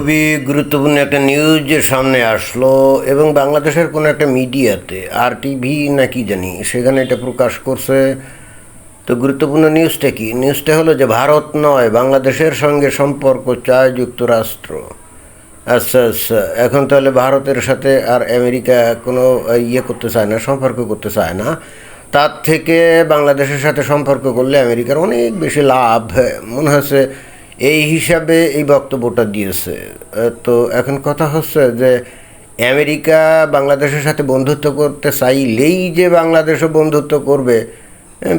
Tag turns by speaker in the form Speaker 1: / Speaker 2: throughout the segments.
Speaker 1: খুবই গুরুত্বপূর্ণ একটা নিউজের সামনে আসলো এবং বাংলাদেশের কোনো একটা মিডিয়াতে আর টিভি না কি জানি, সেখানে এটা প্রকাশ করছে। তো গুরুত্বপূর্ণ নিউজটা কি? নিউজটা হলো যে ভারত নয়, বাংলাদেশের সঙ্গে সম্পর্ক চায় যুক্তরাষ্ট্র। আচ্ছা আচ্ছা এখন তাহলে ভারতের সাথে আর আমেরিকা কোনো ইয়ে করতে চায় না, সম্পর্ক করতে চায় না। তার থেকে বাংলাদেশের সাথে সম্পর্ক করলে আমেরিকার অনেক বেশি লাভ। মনে হচ্ছে এই হিসাবে এই বক্তব্যটা দিয়েছে। তো এখন কথা হচ্ছে যে আমেরিকা বাংলাদেশের সাথে বন্ধুত্ব করতে চাইলেই যে বাংলাদেশও বন্ধুত্ব করবে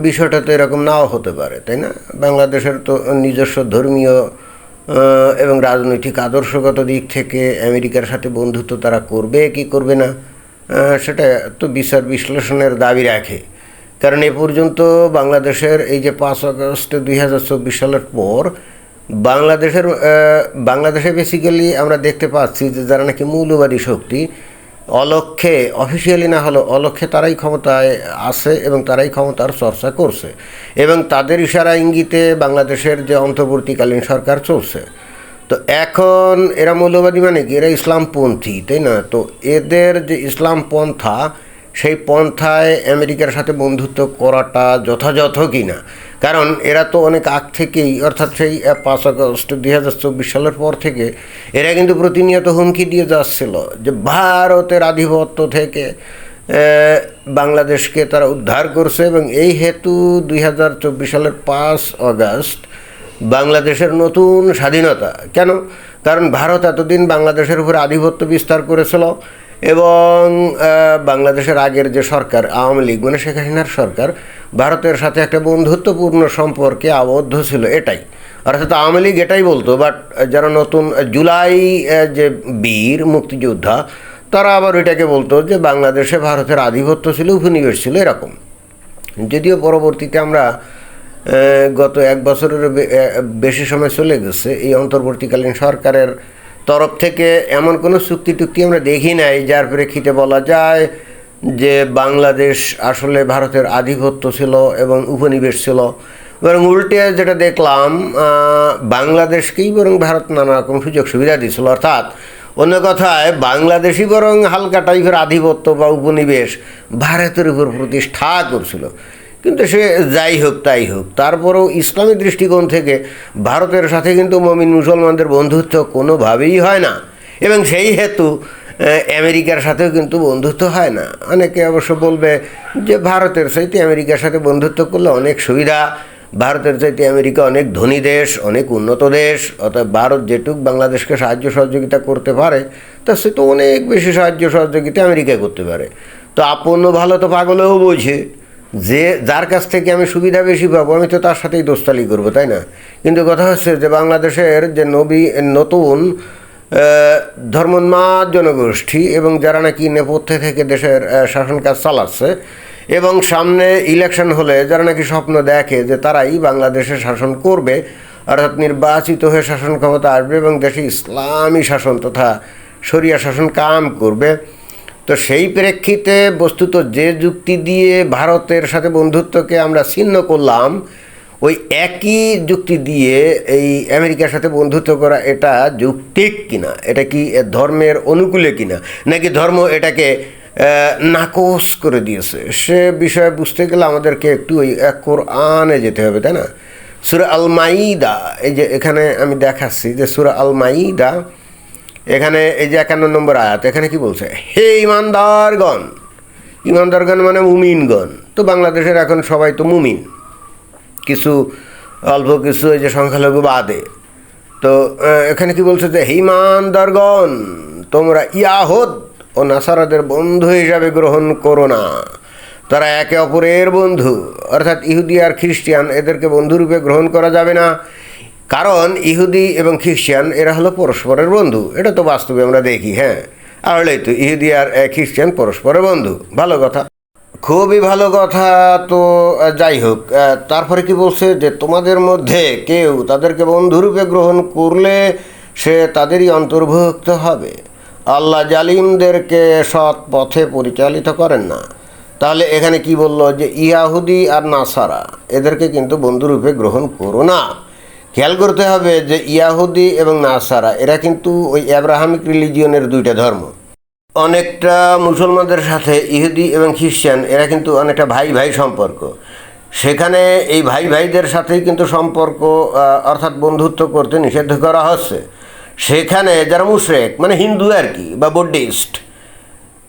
Speaker 1: বিষয়টা তো এরকম নাও হতে পারে, তাই না? বাংলাদেশের তো নিজস্ব ধর্মীয় এবং রাজনৈতিক আদর্শগত দিক থেকে আমেরিকার সাথে বন্ধুত্ব তারা করবে কি করবে না সেটা তো বিচার বিশ্লেষণের দাবি রাখে। কারণ এ পর্যন্ত বাংলাদেশের এই যে পাঁচ আগস্ট দুই হাজার চব্বিশ সালের পর বাংলাদেশের বাংলাদেশে বেসিক্যালি আমরা দেখতে পাচ্ছি যে যারা নাকি মৌলবাদী শক্তি, অলক্ষে অফিসিয়ালি না হলেও অলক্ষে তারাই ক্ষমতায় আছে এবং তারাই ক্ষমতার চর্চা করছে। এবং তাদের ইশারা ইঙ্গিতে বাংলাদেশের যে অন্তর্বর্তীকালীন সরকার চলছে। তো এখন এরা মৌলবাদী মানে কি? এরা ইসলামপন্থী, তাই না? তো এদের যে ইসলাম পন্থা সেই পন্থায় আমেরিকার সাথে বন্ধুত্ব করাটা যথাযথ কি না কারণ এরা তো অনেক আগ থেকেই, অর্থাৎ সেই পাঁচ আগস্ট দুই হাজার চব্বিশ সালের পর থেকে এরা কিন্তু প্রতিনিয়ত হুমকি দিয়ে যাচ্ছিল যে ভারতের আধিপত্য থেকে বাংলাদেশকে তারা উদ্ধার করছে এবং এই হেতু দুই হাজার চব্বিশ সালের পাঁচ অগাস্ট বাংলাদেশের নতুন স্বাধীনতা। কেন? কারণ ভারত এতদিন বাংলাদেশের উপরে আধিপত্য বিস্তার করেছিল এবং বাংলাদেশের আগের যে সরকার, আওয়ামী লীগ মানে শেখ হাসিনার সরকার, ভারতের সাথে একটা বন্ধুত্বপূর্ণ সম্পর্কে আবদ্ধ ছিল এটাই। অর্থাৎ আওয়ামী লীগ এটাই বলতো বাট যারা নতুন, জুলাই যে বীর, মুক্তিযোদ্ধা, তারা আবার এটাকে বলতো যে বাংলাদেশে ভারতের আধিপত্য ছিল, উপনিবেশ ছিল এরকম। যদিও পরবর্তীতে আমরা গত এক বছরের বেশি সময় চলে গেছে, এই অন্তর্বর্তীকালীন সরকারের তরফ থেকে এমন কোনো চুক্তি টুক্তি আমরা দেখি নাই, যার প্রেক্ষিতে বলা যায় যে বাংলাদেশ আসলে ভারতের আধিপত্য ছিল এবং উপনিবেশ ছিল। বরং উল্টে যেটা দেখলাম বাংলাদেশকেই বরং ভারত নানা রকম সুযোগ সুবিধা দিয়েছিল। অর্থাৎ অন্য কথায়, বাংলাদেশই বরং হালকা টাইপের আধিপত্য বা উপনিবেশ ভারতের উপর প্রতিষ্ঠা করছিল। কিন্তু সে যাই হোক, তাই হোক। তারপরেও ইসলামী দৃষ্টিকোণ থেকে ভারতের সাথে কিন্তু মমিন মুসলমানদের বন্ধুত্ব কোনোভাবেই হয় না। এবং সেই হেতু আমেরিকার সাথেও কিন্তু বন্ধুত্ব হয় না। অনেকে অবশ্য বলবে যে ভারতের চাইতে আমেরিকার সাথে বন্ধুত্ব করলে অনেক সুবিধা। ভারতের চাইতে আমেরিকা অনেক ধনী দেশ, অনেক উন্নত দেশ অর্থাৎ ভারত যেটুক বাংলাদেশকে সাহায্য সহযোগিতা করতে পারে তা সে তো অনেক বেশি সাহায্য সহযোগিতা আমেরিকা করতে পারে। তো আপন ভালো তো পাগলেও বোঝে। যে যার কাছ থেকে আমি সুবিধা বেশি পাবো, আমি তো তার সাথেই দোস্তালি করব, তাই না? কিন্তু কথা হচ্ছে যে বাংলাদেশের যে নবী, নতুন ধর্মোন্মাদ জনগোষ্ঠী এবং যারা নাকি নেপথ্যে থেকে দেশের শাসন কাজ চালাচ্ছে এবং সামনে ইলেকশন হলে যারা নাকি স্বপ্ন দেখে যে তারাই বাংলাদেশে শাসন করবে, অর্থাৎ নির্বাচিত হয়ে শাসন ক্ষমতা আসবে এবং দেশে ইসলামী শাসন তথা শরিয়া শাসন কাম করবে তো সেই প্রেক্ষিতে বস্তুত যে যুক্তি দিয়ে ভারতের সাথে বন্ধুত্বকে আমরা ছিন্ন করলাম, ওই একই যুক্তি দিয়ে এই আমেরিকার সাথে বন্ধুত্ব করা এটা যৌক্তিক কিনা? এটা কি ধর্মের অনুকূলে কিনা? নাকি ধর্ম এটাকে নাকচ করে দিয়েছে? সে বিষয়ে বুঝতে গেলে আমাদেরকে একটু ওই কোরআনে যেতে হবে, তাই না? সুরা আল মাইদা এই যে এখানে আমি দেখাচ্ছি যে সুরা আল মাইদা এখানে এই যে একান্ন নম্বর আয়াত, এখানে কি বলছে? হে ইমানদারগণ ইমানদারগণ মানে মুমিনগণ। তো বাংলাদেশের এখন সবাই তো মুমিন। কিছু, অল্প কিছু এই যে সংখ্যালঘু বাদে। তো এখানে কি বলছে যে হিমানদারগণ তোমরা ইয়াহুদ ও নাসারাদের বন্ধু হিসাবে গ্রহণ করো না। তারা একে অপরের বন্ধু। অর্থাৎ ইহুদি আর খ্রিস্টিয়ান এদেরকে বন্ধুরূপে গ্রহণ করা যাবে না। কারণ ইহুদি এবং খ্রিস্টান, এরা হলো পরস্পরের বন্ধু। এটা তো বাস্তবে আমরা দেখি হ্যাঁ? তাহলেই তো ইহুদি আর খ্রিস্টান পরস্পরের বন্ধু। ভালো কথা। খুবই ভালো কথা তো যাই হোক তারপরে কি বলছে যে তোমাদের মধ্যে কেউ তাদেরকে বন্ধুরূপে গ্রহণ করলে সে তাদেরই অন্তর্ভুক্ত হবে। আল্লাহ জালিমদেরকে সৎ পথে পরিচালিত করেন না। তাহলে এখানে কি বলল যে ইয়াহুদি আর নাসারা, এদেরকে কিন্তু বন্ধুরূপে গ্রহণ করো না। খেয়াল করতে হবে যে ইয়াহুদি এবং নাসারা, এরা কিন্তু ওই অ্যাব্রাহামিক রিলিজিয়নের দুইটা ধর্ম। অনেকটা মুসলমানদের সাথে ইহুদি এবং খ্রিস্টান, এরা কিন্তু অনেকটা ভাই ভাই সম্পর্ক। সেখানে এই ভাই ভাইদের সাথেই কিন্তু সম্পর্ক অর্থাৎ বন্ধুত্ব করতে নিষিদ্ধ করা হচ্ছে। সেখানে যারা মুশরেক মানে হিন্দু আর কি, বা বুদ্ধিস্ট,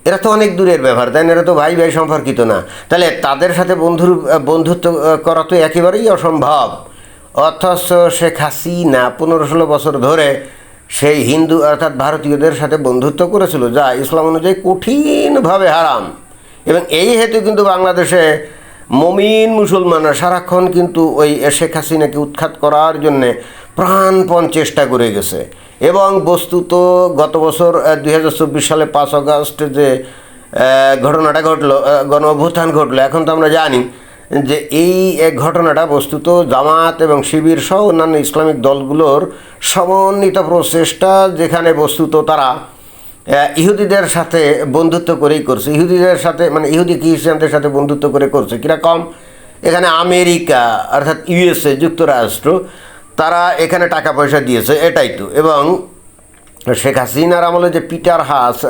Speaker 1: এরা তো অনেক দূরের ব্যাপার, তাই এরা তো ভাই ভাই সম্পর্কিত না। তাহলে তাদের সাথে বন্ধুর বন্ধুত্ব করা তো একেবারেই অসম্ভব। অথচ শেখ হাসিনা পনেরো ষোলো বছর ধরে সেই হিন্দু অর্থাৎ ভারতীয়দের সাথে বন্ধুত্ব করেছিল, যা ইসলাম অনুযায়ী কঠিনভাবে হারাম। এবং এই হেতু কিন্তু বাংলাদেশে মমিন মুসলমানরা সারাক্ষণ কিন্তু ওই শেখ হাসিনাকে উৎখাত করার জন্যে প্রাণপণ চেষ্টা করে গেছে। এবং বস্তুত গত বছর দু হাজার চব্বিশ সালে পাঁচ আগস্ট যে ঘটনাটা ঘটলো গণ অভ্যুত্থান ঘটলো, এখন তো আমরা জানি যে এই এক ঘটনাটা বস্তুত জামাত এবং শিবির সহ অন্যান্য ইসলামিক দলগুলোর সমন্বিত প্রচেষ্টা যেখানে বস্তুত তারা ইহুদিদের সাথে বন্ধুত্ব করেই করছে। ইহুদিদের সাথে মানে ইহুদি খ্রিস্টানদের সাথে বন্ধুত্ব করে করছে। কীরকম? এখানে আমেরিকা, অর্থাৎ ইউএসএ, যুক্তরাষ্ট্র, তারা এখানে টাকা পয়সা দিয়েছে, এটাই তো। এবং শেখ হাসিনার আমলে যে পিটার হাস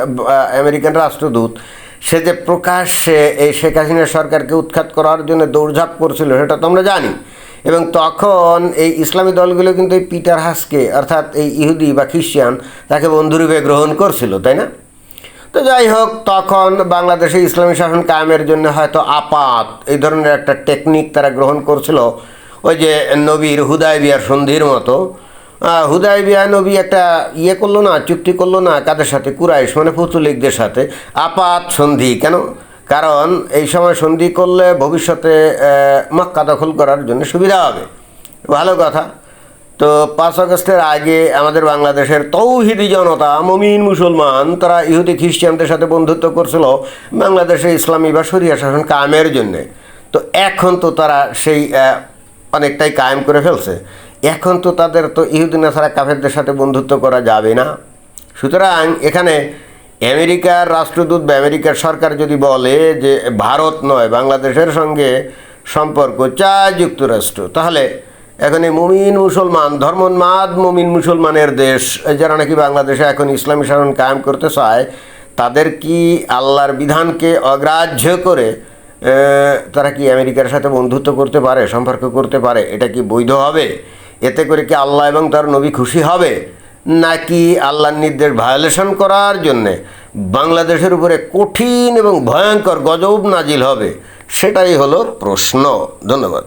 Speaker 1: আমেরিকান রাষ্ট্রদূত সে যে প্রকাশ্যে এই শেখ হাসিনা সরকারকে উৎখাত করার জন্য দৌড়ঝাঁপ করছিল, সেটা তো আমরা জানি। এবং তখন এই ইসলামী দলগুলো কিন্তু এই পিটার হাসকে, অর্থাৎ এই ইহুদি বা খ্রিস্টান, তাকে বন্ধুরূপে গ্রহণ করছিল, তাই না? তো যাই হোক, তখন বাংলাদেশে ইসলামী শাসন কায়েমের জন্য হয়তো আপাত এই ধরনের একটা টেকনিক তারা গ্রহণ করছিল। ওই যে নবীর হুদায় বিয়ার সন্ধির মতো। হুদায় বিয়া নবী একটা ইয়ে করল না, চুক্তি করল না কাদের সাথে? কুরাইশ মানে পুতুলিকদের সাথে। আপাত সন্ধি, কেন? কারণ এই সময় সন্ধি করলে ভবিষ্যতে মক্কা দখল করার জন্য সুবিধা হবে। ভালো কথা। তো পাঁচ আগস্টের আগে আমাদের বাংলাদেশের তৌহিদি জনতা, মমিন মুসলমান, তারা ইহুদি, খ্রিস্টানদের সাথে বন্ধুত্ব করছিল বাংলাদেশে ইসলামী বা শরিয়া শাসন কায়েমের জন্যে। তো এখন তো তারা সেই অনেকটাই কায়েম করে ফেলছে। এখন তো তাদের তো ইহুদি নাসারা কাফেরদের সাথে বন্ধুত্ব করা যাবে না। সুতরাং এখানে আমেরিকার রাষ্ট্রদূত বা আমেরিকার সরকার যদি বলে যে ভারত নয়, বাংলাদেশের সঙ্গে সম্পর্ক চায় যুক্তরাষ্ট্র, তাহলে এখানে মুমিন মুসলমান, ধর্মোন্মাদ মুমিন মুসলমানের দেশ, যারা নাকি বাংলাদেশে এখন ইসলামী শাসন কায়েম করতে চায়, তাদের কি আল্লাহর বিধানকে অগ্রাহ্য করে তারা কি আমেরিকার সাথে বন্ধুত্ব করতে পারে, সম্পর্ক করতে পারে, এটা কি বৈধ হবে? এতে করে কি আল্লাহ এবং তার নবী খুশি হবে? নাকি আল্লাহর নির্দেশ ভায়োলেশন করার জন্যে বাংলাদেশের উপরে কঠিন এবং ভয়ঙ্কর গজব নাজিল হবে? সেটাই হলো প্রশ্ন। ধন্যবাদ।